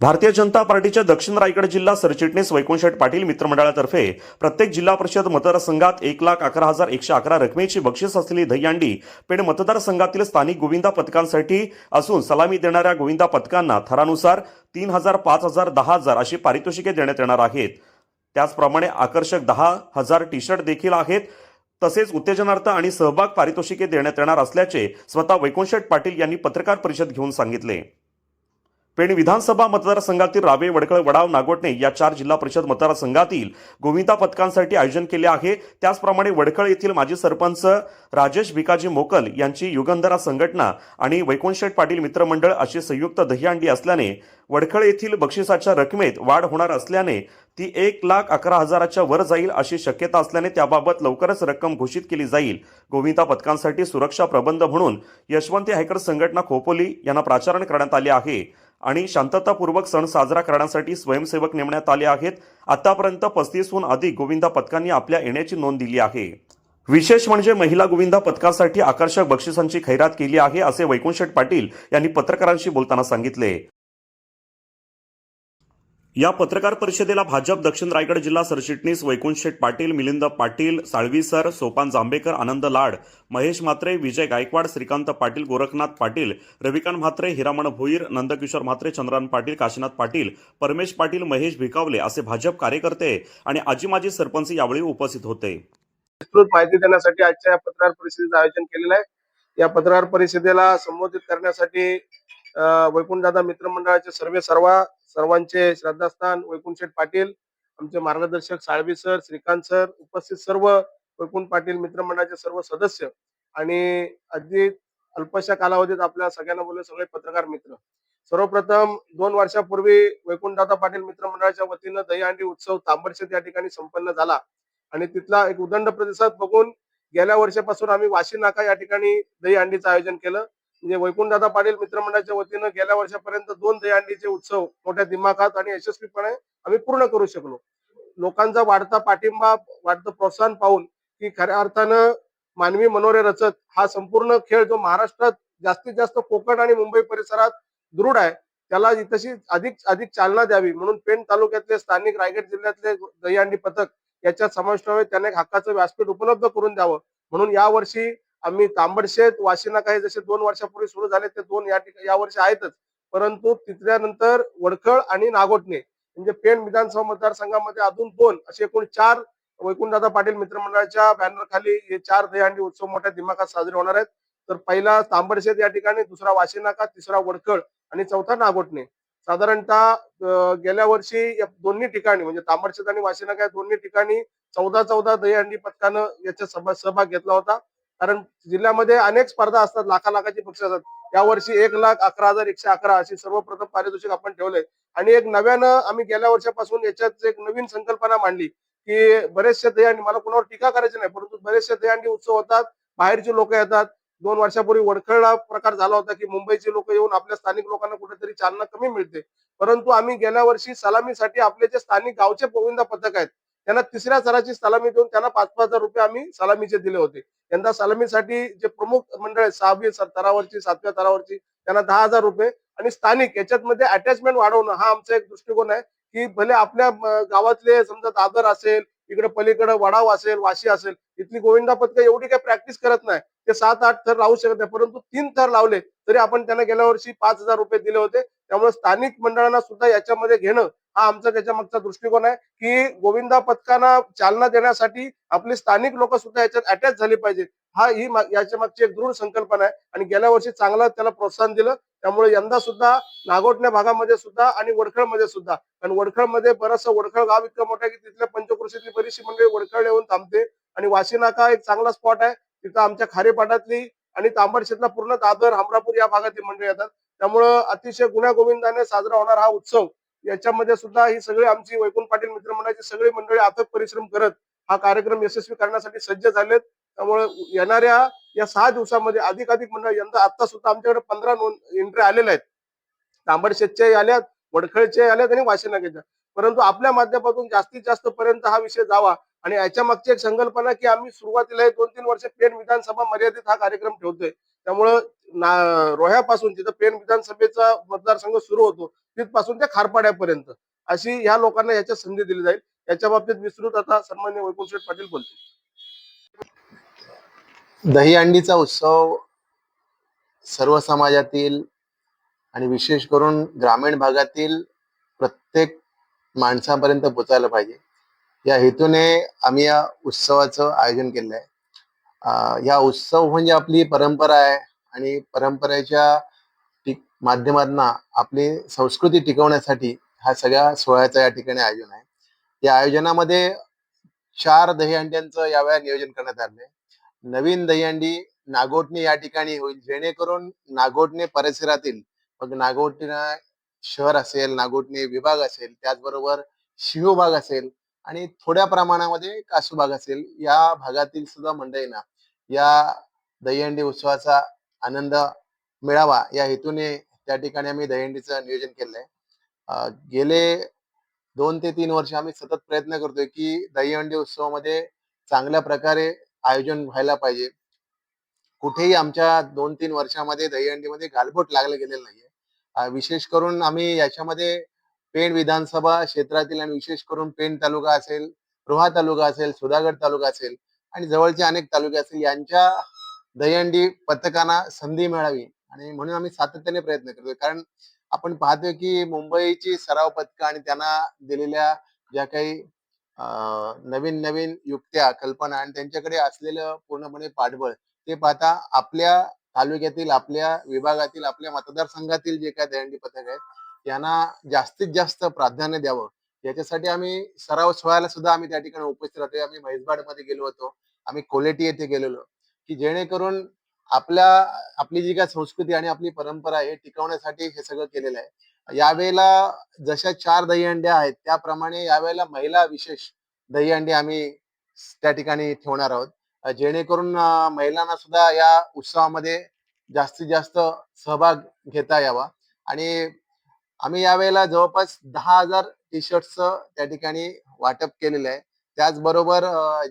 भारतीय जनता पार्टीच्या दक्षिण रायगड जिल्हा सरचिटणीस वैकुंठशेठ पाटील मित्रमंडळातर्फे प्रत्येक जिल्हा परिषद मतदारसंघात एक लाख अकरा हजार एकशे अकरा रकमेची बक्षीस असलेली दहीहंडी पेण मतदारसंघातील स्थानिक गोविंदा पथकांसाठी असून सलामी देणाऱ्या गोविंदा पथकांना थरानुसार तीन हजार पाच हजार दहा हजार अशी पारितोषिके देण्यात येणार आहेत. त्याचप्रमाणे आकर्षक दहा हजार टी शर्ट देखील आहेत. तसेच उत्तेजनार्थ आणि सहभाग पारितोषिके देण्यात येणार असल्याचे स्वतः वैकुंठशेठ पाटील यांनी पत्रकार परिषद घेऊन सांगितले. पेण विधानसभा मतदारसंघातील रावे वडकळ वडाव नागोटणे या चार जिल्हा परिषद मतदारसंघातील गोविंदा पथकांसाठी आयोजन केले आहे. त्याचप्रमाणे वडकळ येथील माजी सरपंच राजेश भिकाजी मोकल यांची युगंधरा संघटना आणि वैकुंठशेठ पाटील मित्रमंडळ अशी संयुक्त दहीहंडी असल्याने वडखळ येथील बक्षिसाच्या रकमेत वाढ होणार असल्याने ती एक लाख अकरा हजाराच्या वर जाईल अशी शक्यता असल्याने त्याबाबत लवकरच रक्कम घोषित केली जाईल. गोविंदा पथकांसाठी सुरक्षा प्रबंध म्हणून यशवंती हायकर संघटना खोपोली यांना प्राचारण करण्यात आले आहे. आणि शांततापूर्वक सण साजरा करण्यासाठी स्वयंसेवक नेमण्यात आले आहेत. आतापर्यंत पस्तीसहून अधिक गोविंदा पथकांनी आपल्या येण्याची नोंद दिली आहे. विशेष म्हणजे महिला गोविंदा पथकासाठी आकर्षक बक्षिसांची खैरात केली आहे असे वैकुंठशेठ पाटील यांनी पत्रकारांशी बोलताना सांगितले. या पत्रकार परिषदेला भाजप दक्षिण रायगड जिल्हा सरचिटणीस वैकुंठशेठ पाटील मिलिंद पाटील साळवी सर सोपान जांभेकर आनंद लाड महेश म्हात्रे विजय गायकवाड श्रीकांत पाटील गोरखनाथ पाटील रविकांत म्हात्रे हिरामण भोईर नंदकिशोर म्हात्रे चंद्रान पाटील काशीनाथ पाटील परमेश पाटील महेश भिकावले असे भाजप कार्यकर्ते आणि आजी माजी सरपंच यावेळी उपस्थित होते. विस्तृत माहिती देण्यासाठी आजच्या या पत्रकार परिषदेचं आयोजन केलेलं आहे. या पत्रकार परिषदेला संबोधित करण्यासाठी वैकुंठदादा मित्रमंडळाचे सर्वे सर्वा सर्वांचे श्रद्धास्थान वैकुंठशेठ पाटील आमचे मार्गदर्शक साळवी सर श्रीकांत सर उपस्थित सर्व वैकुंठ पाटील मित्रमंडळाचे सर्व सदस्य आणि अगदी अल्पशा कालावधीत आपल्या सगळ्यांना बोलले सगळे पत्रकार मित्र. सर्वप्रथम दोन वर्षापूर्वी वैकुंठदादा पाटील मित्रमंडळाच्या वतीनं दहीहंडी उत्सव तांबडशेत या ठिकाणी संपन्न झाला. आणि तिथला एक उदंड प्रतिसाद बघून गेल्या वर्षापासून आम्ही वाशी नाका या ठिकाणी दहीहंडीचं आयोजन केलं. म्हणजे वैकुंठदादा पाटील मित्रमंडळाच्या वतीनं गेल्या वर्षापर्यंत दोन दहीहंडीचे उत्सव मोठ्या दिमाखात आणि यशस्वीपणे आम्ही पूर्ण करू शकलो. लोकांचा वाढता पाठिंबा वाढतं प्रोत्साहन पाहून की खऱ्या अर्थानं मानवी मनोरे रचत हा संपूर्ण खेळ जो महाराष्ट्रात जास्तीत जास्त कोकण आणि मुंबई परिसरात दृढ आहे त्याला तशी अधिक अधिक चालना द्यावी म्हणून पेण तालुक्यातले स्थानिक रायगड जिल्ह्यातले दहीहंडी पथक याच्यात समाविष्ट व्हावे त्याने हक्काचं व्यासपीठ उपलब्ध करून द्यावं म्हणून यावर्षी आम्ही तांबडशेत वाशिना काही जसे दोन वर्षापूर्वी सुरू झाले ते दोन या ठिकाणी यावर्षी आहेतच. परंतु तिथल्यानंतर वडखळ आणि नागोटणे म्हणजे पेण विधानसभा मतदारसंघामध्ये अजून दोन असे एकूण चार वैकुंठदादा पाटील मित्रमंडळाच्या बॅनर खाली हे चार दहीहंडी उत्सव मोठ्या दिमाखात साजरे होणार आहेत. तर पहिला तांबडशेत या ठिकाणी दुसरा वाशिनाका तिसरा वडखळ आणि चौथा नागोटणे. साधारणतः गेल्या वर्षी या दोन्ही ठिकाणी म्हणजे तांबडशेत आणि वाशिनाका या दोन्ही ठिकाणी चौदा चौदा दहीहंडी पथकानं याच्या सभा सहभाग घेतला होता. कारण जिल्ह्यामध्ये अनेक स्पर्धा असतात लाखा लाखाची पक्ष असतात. यावर्षी एक लाख अकरा हजार एकशे अकरा अशी सर्वप्रथम पारितोषिक आपण ठेवलंय. आणि एक नव्यानं आम्ही गेल्या वर्षापासून याच्यात एक नवीन संकल्पना मांडली की बरेचसे दहीहंडी मला कोणावर टीका करायची नाही परंतु बरेचसे दहीहंडी उत्सव होतात बाहेरची लोक येतात. दोन वर्षापूर्वी वडखळला प्रकार झाला होता की मुंबईचे लोक येऊन आपल्या स्थानिक लोकांना कुठेतरी चालना कमी मिळते. परंतु आम्ही गेल्या वर्षी सलामीसाठी आपले जे स्थानिक गावचे गोविंदा पथक आहेत त्यांना तिसऱ्या सराची सलामी देऊन त्यांना पाच पाच हजार रुपये आम्ही सलामीचे दिले होते. यंदा सलामीसाठी जे प्रमुख मंडळ आहे सहावी तरावरची सातव्या तरावरची त्यांना दहा हजार रुपये आणि स्थानिक याच्यात मध्ये अटॅचमेंट वाढवणं हा आमचा एक दृष्टिकोन आहे की भले आपल्या गावातले समजा दादर असेल इकडे पलीकडे वडाव असेल वाशी असेल इथली गोविंदा पथकं एवढी काही प्रॅक्टिस करत नाही. ते सात आठ थर लावू शकत नाही परंतु तीन थर लावले तरी आपण त्यांना गेल्या वर्षी पाच हजार रुपये दिले होते. त्यामुळे स्थानिक मंडळांना सुद्धा याच्यामध्ये घेणं हा आमचा त्याच्या मागचा दृष्टिकोन आहे की गोविंदा पथकांना चालना देण्यासाठी आपली स्थानिक लोक सुद्धा याच्यात अटॅच झाली पाहिजे. हा ही याच्या मागची एक दृढ संकल्पना आहे. आणि गेल्या वर्षी चांगला त्याला प्रोत्साहन दिलं. त्यामुळे यंदा सुद्धा नागोटण्या भागामध्ये सुद्धा आणि वडखळमध्ये सुद्धा. कारण वडखळमध्ये बरंचसं वडखळ गाव इतकं मोठं आहे की तिथल्या पंचकृषीतली बरीचशी मंडळी वडखळ येऊन थांबते. आणि वाशी नाका एक चांगला स्पॉट आहे. तिथं आमच्या खारेपाटातली आणि तांबडशेतला पूर्ण दादर हमरापूर या भागातली मंडळी येतात. त्यामुळं अतिशय गुण्या गोविंदाने साजरा होणारा हा उत्सव याच्यामध्ये सुद्धा ही सगळी आमची वैकुंठ पाटील मित्रमंडळाची सगळी मंडळी अथक परिश्रम करत हा कार्यक्रम यशस्वी करण्यासाठी सज्ज झालेत. त्यामुळे येणाऱ्या या सहा दिवसामध्ये अधिक अधिक मंडळ यंदा आता सुद्धा आमच्याकडे पंधरा नोंद एंट्री आलेल्या आहेत. तांबडशेतचे आल्यात वडखळचे आल्यात आणि वाशिनागेच्या परंतु आपल्या माध्यमातून जास्तीत जास्त पर्यंत हा विषय जावा. आणि याच्या मागची एक संकल्पना की आम्ही सुरुवातीला हे दोन तीन वर्ष पेण विधानसभा मर्यादित हा कार्यक्रम ठेवतोय. त्यामुळं ना रोह्यापासून तिथं पेण विधानसभेचा मतदारसंघ सुरू होतो तिथपासून ते खारपाड्यापर्यंत. अशी ह्या लोकांना याच्या संधी दिली जाईल. याच्या बाबतीत विस्तृत आता सन्मान्य वैकुंठ पाटील बोलतील. दहीहंडीचा उत्सव सर्व समाजातील आणि विशेष करून ग्रामीण भागातील प्रत्येक माणसापर्यंत पोचायला पाहिजे. या हेतूने आम्ही या उत्सवाचं आयोजन केलेलं आहे या उत्सव म्हणजे आपली परंपरा आहे आणि परंपरेच्या माध्यमातून आपली संस्कृती टिकवण्यासाठी हा सगळ्या सोहळ्याचं या ठिकाणी आयोजन आहे. या आयोजनामध्ये चार दहीहंड्यांचं यावेळेला नियोजन करण्यात आलं आहे नवीन दहीहंडी नागोटणे या ठिकाणी होईल जेणेकरून नागोटणे परिसरातील मग नागोटणे शहर असेल नागोटणे विभाग असेल त्याचबरोबर शिव भाग असेल आणि थोड्या प्रमाणामध्ये कासू भाग असेल या भागातील सुद्धा मंडळींना या दहीहंडी उत्सवाचा आनंद मिळावा या हेतूने त्या ठिकाणी आम्ही दहीहंडीचं नियोजन केलंय. आहे गेले दोन ते तीन वर्ष आम्ही सतत प्रयत्न करतोय की दहीहंडी उत्सवामध्ये चांगल्या प्रकारे आयोजन व्हायला पाहिजे. कुठेही आमच्या दोन तीन वर्षामध्ये दहीहंडीमध्ये गालबोट लागलं गेलेलं नाहीये. विशेष करून आम्ही याच्यामध्ये पेण विधानसभा क्षेत्रातील आणि विशेष करून पेण तालुका असेल रोहा तालुका असेल सुधागड तालुका असेल आणि जवळचे अनेक तालुके असतील यांच्या दहीहंडी पथकांना संधी मिळावी आणि म्हणून आम्ही सातत्याने प्रयत्न करतोय. कारण आपण पाहतोय की मुंबईची सराव पथकं आणि त्यांना दिलेल्या ज्या काही अं, नवीन नवीन युक्त्या कल्पना आणि त्यांच्याकडे असलेलं पूर्णपणे पाठबळ ते पाहता आपल्या तालुक्यातील आपल्या विभागातील आपल्या मतदारसंघातील जे काय दहीहंडी पथक आहेत यांना जास्तीत जास्त प्राधान्य द्यावं. याच्यासाठी आम्ही सराव सोहळ्याला सुद्धा आम्ही त्या ठिकाणी उपस्थित राहतोय. आम्ही म्हैसबाडमध्ये गेलो होतो. आम्ही कोलेटी येथे गेलेलो. की जेणेकरून आपल्या आपली जी काय संस्कृती आणि आपली परंपरा हे टिकवण्यासाठी हे सगळं केलेलं आहे. यावेळेला जशा चार दहीहंड्या आहेत त्याप्रमाणे यावेळेला महिला विशेष दहीहंडी आम्ही त्या ठिकाणी ठेवणार आहोत. जेणेकरून महिलांना सुद्धा या उत्सवामध्ये जास्तीत जास्त सहभाग घेता यावा. आणि आम्ही यावेळेला जवळपास दहा हजार टी शर्टचं त्या ठिकाणी वाटप केलेलं आहे. त्याचबरोबर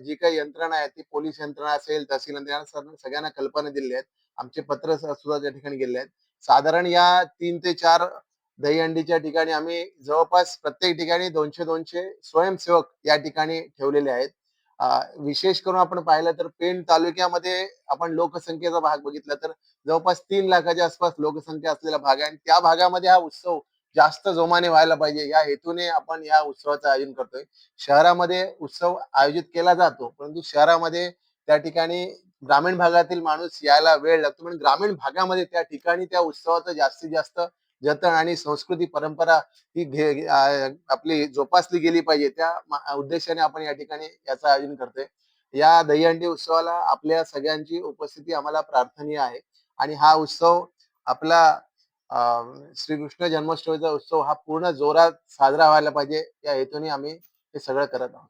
जी काही यंत्रणा आहे ती पोलीस यंत्रणा असेल तहसील यंत्रणा सगळ्यांना कल्पना दिलेल्या आहेत. आमचे पत्र सुद्धा त्या ठिकाणी गेले आहेत. साधारण या तीन ते चार दहीहंडीच्या ठिकाणी आम्ही जवळपास प्रत्येक ठिकाणी दोनशे दोनशे स्वयंसेवक या ठिकाणी ठेवलेले आहेत. विशेष करून आपण पाहिलं तर पेण तालुक्यामध्ये आपण लोकसंख्येचा भाग बघितला तर जवळपास तीन लाखाच्या आसपास लोकसंख्या असलेला भाग आहे. आणि त्या भागामध्ये हा उत्सव जास्त जोमाने व्हायला पाहिजे. या हेतूने आपण या उत्सवाचं आयोजन करतोय. शहरामध्ये उत्सव आयोजित केला जातो परंतु शहरामध्ये त्या ठिकाणी ग्रामीण भागातील माणूस यायला वेळ लागतो. पण ग्रामीण भागामध्ये त्या ठिकाणी त्या उत्सवाचं जास्तीत जास्त जतन आणि संस्कृती परंपरा ही घे आपली जोपासली गेली पाहिजे. त्या उद्देशाने आपण या ठिकाणी याचं आयोजन करतोय. या दहीहंडी उत्सवाला आपल्या सगळ्यांची उपस्थिती आम्हाला प्रार्थनीय आहे. आणि हा उत्सव आपला श्रीकृष्ण जन्माष्टमीचा उत्सव हा पूर्ण जोरात साजरा व्हायला पाहिजे. या हेतूने आम्ही हे सगळं करत आहोत.